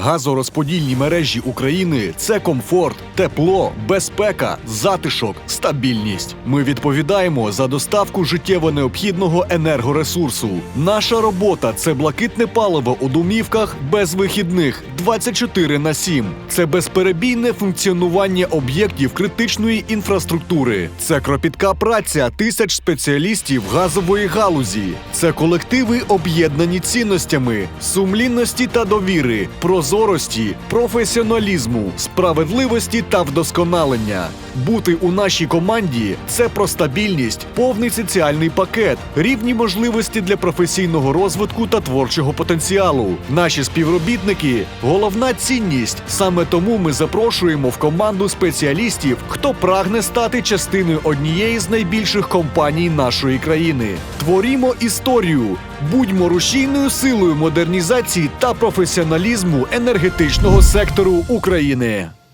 Газорозподільні мережі України це комфорт, тепло, безпека, затишок, стабільність. Ми відповідаємо за доставку життєво необхідного енергоресурсу. Наша робота це блакитне паливо у домівках без вихідних 24 на 7. Це безперебійне функціонування об'єктів критичної інфраструктури. Це кропітка праця тисяч спеціалістів газової галузі. Це колективи об'єднані цінностями, сумлінності та довіри, прозорості, професіоналізму, справедливості та вдосконалення. Бути у нашій команді це про стабільність, повний соціальний пакет, рівні можливості для професійного розвитку та творчого потенціалу. Наші співробітники головна цінність. Саме тому ми запрошуємо в команду спеціалістів, хто прагне стати частиною однієї з найбільших компаній нашої країни. Творімо історію, будьмо рушійною силою модернізації та професіоналізму енергетичного сектору України.